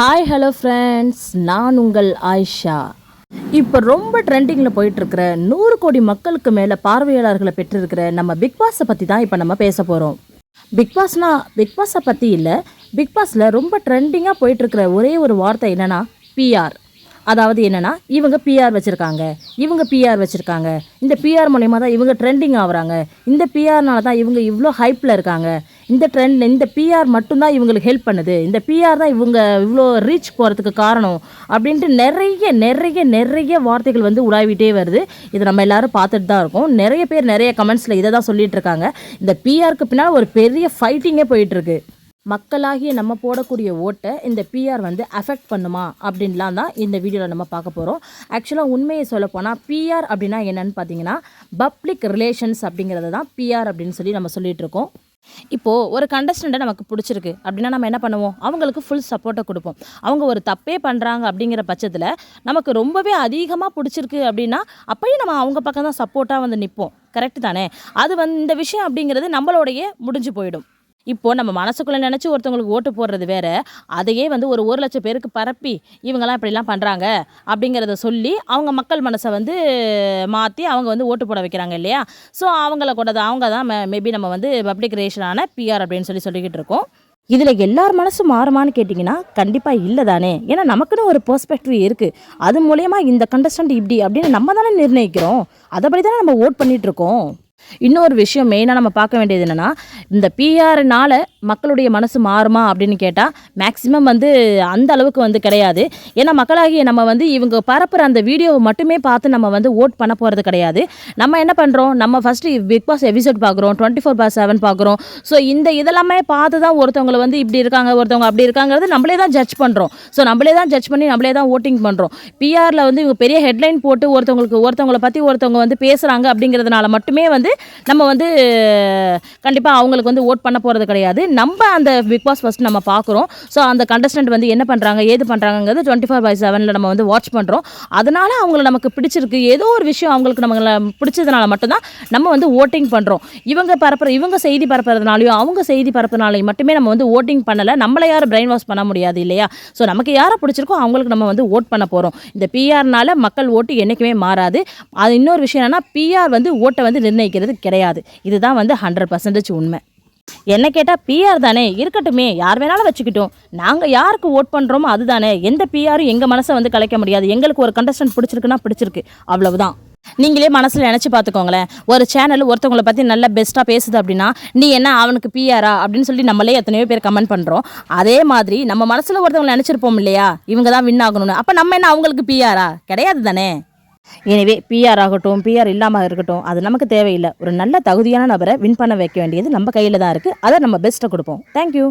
Hi hello friends நான் உங்கள் ஆயிஷா. இப்போ ரொம்ப ட்ரெண்டிங்கில் போயிட்டுருக்கிற நூறு கோடி மக்களுக்கு மேலே பார்வையாளர்களை பெற்றிருக்கிற நம்ம பிக் பாஸை பற்றி தான் இப்போ நம்ம பேச போகிறோம் பிக் பாஸ்னா பிக் பாஸை பற்றி இல்லை. பிக் பாஸில் ரொம்ப ட்ரெண்டிங்காக போயிட்டுருக்கிற ஒரே ஒரு வார்த்தை என்னென்னா பிஆர் அதாவது என்னென்னா இவங்க பிஆர் வச்சுருக்காங்க. இவங்க பிஆர் வச்சுருக்காங்க. இந்த பிஆர் மூலயமா தான் இவங்க ட்ரெண்டிங் ஆகுறாங்க. இந்த பிஆர்னால தான் இவங்க இவ்வளோ ஹைப்பில் இருக்காங்க. இந்த ட்ரெண்ட் இந்த பிஆர் மட்டும்தான் இவங்களுக்கு ஹெல்ப் பண்ணுது. இந்த பிஆர் தான் இவங்க இவ்வளோ ரீச் போகிறதுக்கு காரணம் அப்படின்ட்டு நிறைய நிறைய நிறைய வார்த்தைகள் வந்து உலாவிட்டே வருது. இது நம்ம எல்லாரும் பார்த்துட்டு தான் இருக்கோம். நிறைய பேர் நிறைய கமெண்ட்ஸில் இதை தான் சொல்லிட்டு இருக்காங்க. இந்த பிஆருக்கு பின்னால் ஒரு பெரிய ஃபைட்டிங்கே போயிட்டுருக்கு மக்களாகிய நம்ம போடக்கூடிய ஓட்டை இந்த பிஆர் வந்து அஃபெக்ட் பண்ணுமா அப்படின்லாம் தான் இந்த வீடியோவில் நம்ம பார்க்க போகிறோம் ஆக்சுவலாக உண்மையை சொல்லப்போனால் பிஆர் அப்படின்னா என்னன்னு பார்த்தீங்கன்னா பப்ளிக் ரிலேஷன்ஸ் அப்படிங்கிறது தான் பிஆர் அப்படின்னு சொல்லி நம்ம சொல்லிகிட்டு இருக்கோம். இப்போது ஒரு கண்டஸ்டண்ட்டை நமக்கு பிடிச்சிருக்கு அப்படின்னா நம்ம என்ன பண்ணுவோம்? அவங்களுக்கு ஃபுல் சப்போர்ட்டை கொடுப்போம். அவங்க ஒரு தப்பே பண்ணுறாங்க அப்படிங்கிற பட்சத்தில் நமக்கு ரொம்பவே அதிகமாக பிடிச்சிருக்கு அப்படின்னா அப்பயும் நம்ம அவங்க பக்கம் தான் சப்போர்ட்டாக வந்து நிற்போம் கரெக்டு தானே? அது வந்து இந்த விஷயம் அப்படிங்கிறது நம்மளோடையே முடிஞ்சு போயிடும். இப்போ நம்ம மனசுக்குள்ளே நினச்சி ஒருத்தவங்களுக்கு ஓட்டு போடுறது வேற அதையே வந்து ஒரு ஒரு லட்சம் பேருக்கு பரப்பி இவங்கெல்லாம் இப்படிலாம் பண்ணுறாங்க அப்படிங்கிறத சொல்லி அவங்க மக்கள் மனசை வந்து மாற்றி அவங்க வந்து ஓட்டு போட வைக்கிறாங்க இல்லையா? ஸோ அவங்கள கூட தான் அவங்க தான் மேபி நம்ம வந்து பப்ளிக் ரிலேஷனான பிஆர் அப்படின்னு சொல்லி சொல்லிக்கிட்டு இருக்கோம். இதில் எல்லார் மனசும் மாறுமான்னு கேட்டிங்கன்னா கண்டிப்பாக இல்லை தானே? ஏன்னா நமக்குன்னு ஒரு பெர்ஸ்பெக்டிவ் இருக்குது அது மூலயமா இந்த கண்டஸ்டன்ட் இப்படி அப்படின்னு நம்ம தானே நிர்ணயிக்கிறோம். அதைப்படி தானே நம்ம ஓட் பண்ணிகிட்ருக்கோம் இருக்கோம். இன்னொரு விஷயம் மெயினாக நம்ம பார்க்க வேண்டியது என்னென்னா இந்த பிஆர்னால் மக்களுடைய மனசு மாறுமா அப்படின்னு கேட்டால் மேக்ஸிமம் வந்து அந்த அளவுக்கு வந்து கிடையாது. ஏன்னா மக்களாகிய நம்ம வந்து இவங்க பரப்புகிற அந்த வீடியோவை மட்டுமே பார்த்து நம்ம வந்து ஓட் பண்ண போகிறது கிடையாது. நம்ம என்ன பண்ணுறோம் நம்ம ஃபஸ்ட்டு பிக் பாஸ் எபிசோட் பார்க்குறோம் டுவெண்ட்டி ஃபோர் பார் செவன் பார்க்குறோம். ஸோ இந்த இதெல்லாமே பார்த்து தான் ஒருத்தவங்களை வந்து இப்படி இருக்காங்க ஒருத்தவங்க அப்படி இருக்காங்கிறது நம்மளே தான் ஜட்ஜ் பண்ணுறோம் ஸோ நம்மளே தான் ஜட்ஜ் பண்ணி நம்மளே தான் ஓட்டிங் பண்ணுறோம் பிஆரில் வந்து இவங்க பெரிய ஹெட்லைன் போட்டு ஒருத்தவங்களுக்கு ஒருத்தவங்களை பற்றி ஒருத்தவங்க வந்து பேசுகிறாங்க அப்படிங்கிறதுனால மட்டுமே வந்து நம்ம வந்து கண்டிப்பாக அவங்களுக்கு வந்து ஓட் பண்ண போகிறது கிடையாது. நம்ம அந்த பிக் பாஸ் ஃபஸ்ட் நம்ம பார்க்குறோம் ஸோ அந்த கண்டஸ்டன்ட் வந்து என்ன பண்ணுறாங்க ஏது பண்ணுறாங்கிறது டுவெண்ட்டி ஃபோர் பை செவனில் நம்ம வந்து வாட்ச் பண்ணுறோம் அதனால அவங்கள நமக்கு பிடிச்சிருக்கு. ஏதோ ஒரு விஷயம் அவங்களுக்கு நம்மளை பிடிச்சதுனால மட்டும்தான் நம்ம வந்து ஓட்டிங் பண்ணுறோம் இவங்க பரப்புற இவங்க செய்தி பரப்புறதுனாலையும் அவங்க செய்தி பரப்புறதுனாலையும் மட்டுமே நம்ம வந்து ஓட்டிங் பண்ணலை. நம்மளை யாரும் பிரெயின் வாஷ் பண்ண முடியாது இல்லையா? ஸோ நமக்கு யாரை பிடிச்சிருக்கோ அவங்களுக்கு நம்ம வந்து ஓட் பண்ண போகிறோம் இந்த பிஆர்னால மக்கள் ஓட்டு என்றைக்குமே மாறாது. அது இன்னொரு விஷயம் என்னன்னா பிஆர் வந்து ஓட்டை வந்து நிர்ணயிக்கிறது கிடையாது. இதுதான் வந்து ஹண்ட்ரட் பர்சன்டேஜ் உண்மை. என்ன கேட்டால் பிஆர் தானே இருக்கட்டுமே யார் வேணாலும் வச்சுக்கிட்டோம். நாங்கள் யாருக்கு ஓட் பண்ணுறோமோ அதுதானே எந்த பிஆரும் எங்கள் மனசை வந்து கலைக்க முடியாது. எங்களுக்கு ஒரு கண்டஸ்டன்ட் பிடிச்சிருக்குன்னா பிடிச்சிருக்கு அவ்வளவுதான். நீங்களே மனசில் நினச்சி பார்த்துக்கோங்களேன். ஒரு சேனல் ஒருத்தவங்களை பற்றி நல்ல பெஸ்ட்டாக பேசுது அப்படின்னா நீ என்ன அவனுக்கு பிஆரா அப்படின்னு சொல்லி நம்மளே எத்தனையோ பேர் கமெண்ட் பண்ணுறோம் அதே மாதிரி நம்ம மனசில் ஒருத்தவங்களை நினச்சிருப்போம் இல்லையா? இவங்க தான் வின் ஆகணும்னு. அப்போ நம்ம என்ன அவங்களுக்கு பிஆரா கிடையாது தானே. எனவே பிஆர் ஆகட்டும் பிஆர் இல்லாமல் இருக்கட்டும் அது நமக்கு தேவையில்லை. ஒரு நல்ல தகுதியான நபரை வின் பண்ண வைக்க வேண்டியது நம்ம கையில் தான் இருக்குது அதை நம்ம பெஸ்ட்டை கொடுப்போம். தேங்க்யூ